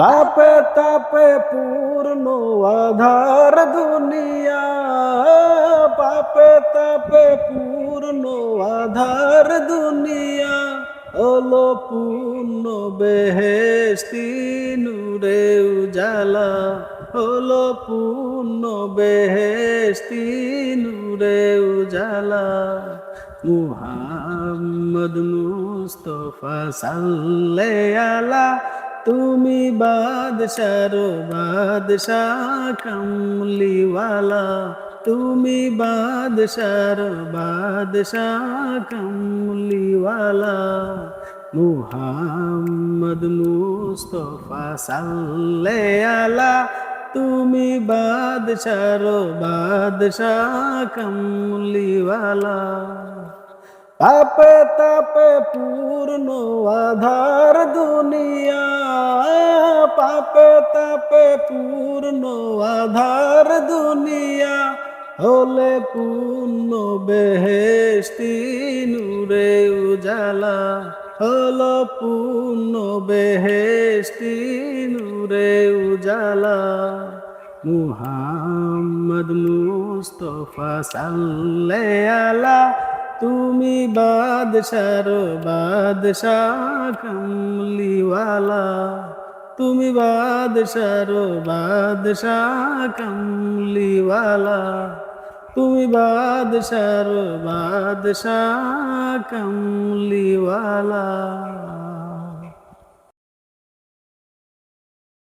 তাপে তাপে পূর্ণ আধার দুনিয়া। পাপে তাপে পূর্ণ আধার দুনিয়া। হলো পূর্ণ বেহেস্তি নূরে উজালা। হলো পূর্ণ বেহেস্তি নূরে উজালা। মুহাম্মদ মুস্তফা সাল্লে আলা তুমি বাদশার বাদশাহ কমলিওয়ালা। তুমি বাদশার বাদশাহ কমলিওয়ালা। মুহাম্মদ মুস্তফা সাল্লে আলা তুমি বাদশার বাদশাহ কমলিওয়ালা। তাপে তাপে পূর্ণ আধার দুনিয়া। পাপে তাপে পূর্ণ আধার দুনিয়া হলে পূর্ণ বেহেস্তি নূরে উজালা হলো পূর্ণ বেহেস্তি নূরে উজালা। মুহাম্মদ মুস্তফা সাল্লে আলা, তুমি বাদশার বাদশাহ কমলিওয়ালা। তুমি বাদশার বাদশাহ কমলিওয়ালা। তুমি বাদশার বাদশাহ কমলিওয়ালা।